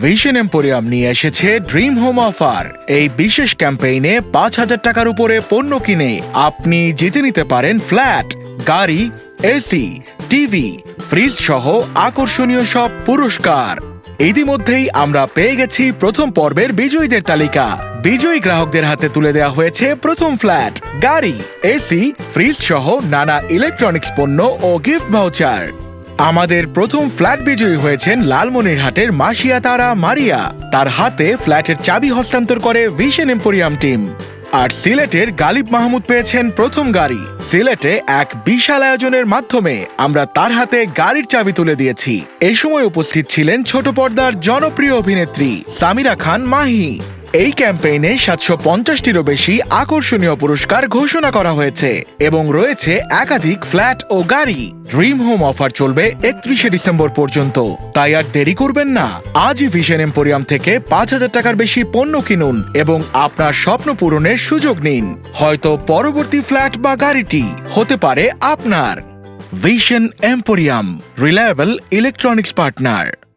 Vision emporium নিয়ে এসেছে dream home offer এই বিশেষ ক্যাম্পেইনে পাঁচ হাজার টাকার উপরে পণ্য কিনে আপনি জিতে নিতে পারেন ফ্ল্যাট গাড়ি এসি টিভি ফ্রিজ সহ আকর্ষণীয় সব পুরস্কার। ইতিমধ্যেই আমরা পেয়ে গেছি প্রথম পর্বের বিজয়ীদের তালিকা। বিজয়ী গ্রাহকদের হাতে তুলে দেওয়া হয়েছে প্রথম ফ্ল্যাট গাড়ি এসি ফ্রিজ সহ নানা ইলেকট্রনিক্স পণ্য ও গিফট ভাউচার আমাদের প্রথম ফ্ল্যাট বিজয়ী হয়েছেন লালমনিরহাটের মাসিয়া তারা মারিয়া। তার হাতে ফ্ল্যাটের চাবি হস্তান্তর করে ভিশন এম্পোরিয়াম টিম। আর সিলেটের গালিব মাহমুদ পেয়েছেন প্রথম গাড়ি। সিলেটে এক বিশাল আয়োজনের মাধ্যমে আমরা তার হাতে গাড়ির চাবি তুলে দিয়েছি। এই সময় উপস্থিত ছিলেন ছোট পর্দার জনপ্রিয় অভিনেত্রী সামিরা খান মাহি। এই ক্যাম্পেইনে সাতশো পঞ্চাশটিরও বেশি আকর্ষণীয় পুরস্কার ঘোষণা করা হয়েছে এবং রয়েছে একাধিক ফ্ল্যাট ও গাড়ি। ড্রিম হোম অফার চলবে একত্রিশে ডিসেম্বর পর্যন্ত। তাই আর দেরি করবেন না। আজই ভিশন এম্পোরিয়াম থেকে পাঁচ হাজার টাকার বেশি পণ্য কিনুন এবং আপনার স্বপ্ন পূরণের সুযোগ নিন। হয়তো পরবর্তী ফ্ল্যাট বা গাড়িটি হতে পারে আপনার। Vision Emporium reliable electronics partner